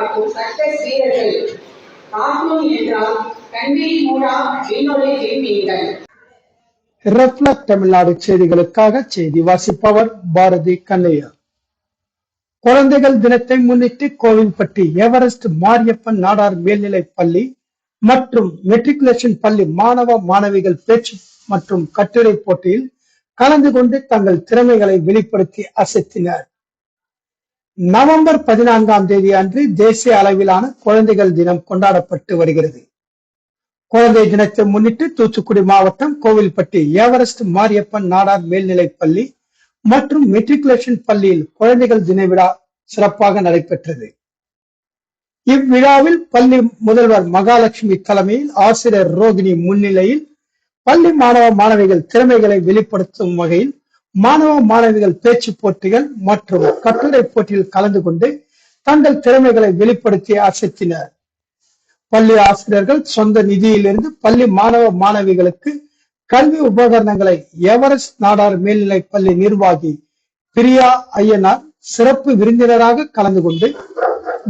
காட்டும் சர்க்கஸ் வீரர்கள் கார்ட்டூன் என்றால் கண்விழி மூடா விண்ணொலி கேட்பீர்கள் ரெஃப்ளக் தமிழ்நாடு செய்திகளுக்காக செய்தி வாசிப்பவர் பாரதி கண்ணையா. குழந்தைகள் தினத்தை முன்னிட்டு கோவில்பட்டி எவரெஸ்ட் மாரியப்பன் நாடார் மேல்நிலை பள்ளி மற்றும் மெட்ரிகுலேஷன் பள்ளி மாணவ மாணவிகள் பேச்சு மற்றும் கட்டுரை போட்டியில் கலந்து கொண்டு தங்கள் திறமைகளை வெளிப்படுத்தி அசத்தினர். நவம்பர் பதினான்காம் தேதி அன்று தேசிய அளவிலான குழந்தைகள் தினம் கொண்டாடப்பட்டு வருகிறது. குழந்தை தினத்தை முன்னிட்டு தூத்துக்குடி மாவட்டம் கோவில்பட்டி எவரெஸ்ட் மாரியப்பன் நாடார் மேல்நிலைப் பள்ளி மற்றும் மெட்ரிகுலேஷன் பள்ளியில் குழந்தைகள் தின விழா சிறப்பாக நடைபெற்றது. இவ்விழாவில் பள்ளி முதல்வர் மகாலட்சுமி தலைமையில் ஆசிரியர் ரோகிணி முன்னிலையில் பள்ளி மாணவ மாணவிகள் திறமைகளை வெளிப்படுத்தும் வகையில் மாணவ மாணவிகள் பேச்சு போட்டிகள் மற்றும் கட்டுரை போட்டியில் கலந்து கொண்டு தங்கள் திறமைகளை வெளிப்படுத்தி அசத்தினர். பள்ளி ஆசிரியர்கள் சொந்த நிதியிலிருந்து பள்ளி மாணவ மாணவிகளுக்கு கல்வி உபகரணங்களை எவரெஸ்ட் நாடார் மேல்நிலை பள்ளி நிர்வாகி பிரியா ஐயனார் சிறப்பு விருந்தினராக கலந்து கொண்டு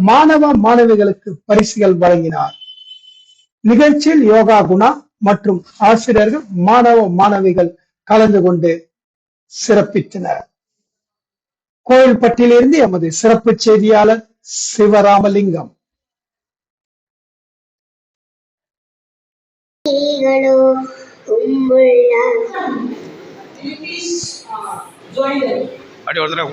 மாணவ மாணவிகளுக்கு பரிசுகள் வழங்கினார். நிகழ்ச்சியில் யோகா குணா மற்றும் ஆசிரியர்கள் மாணவ மாணவிகள் கலந்து கொண்டு சிறப்பித்தனர். கோவில்பட்டியிலிருந்து எமது சிறப்பு செய்தியாளர் சிவராமலிங்கம். அப்படி ஒரு தடவை.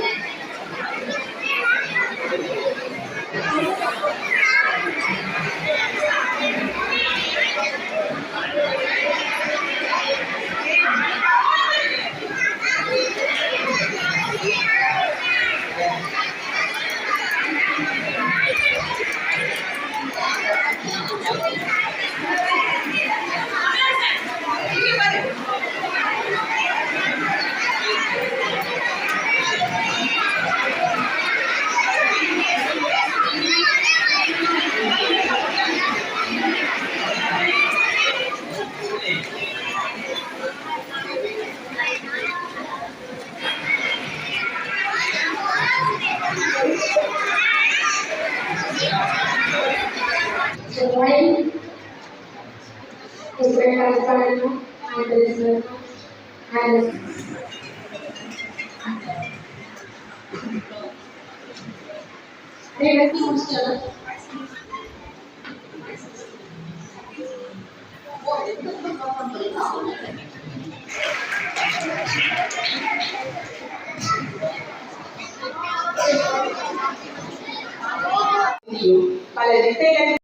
Vale, este de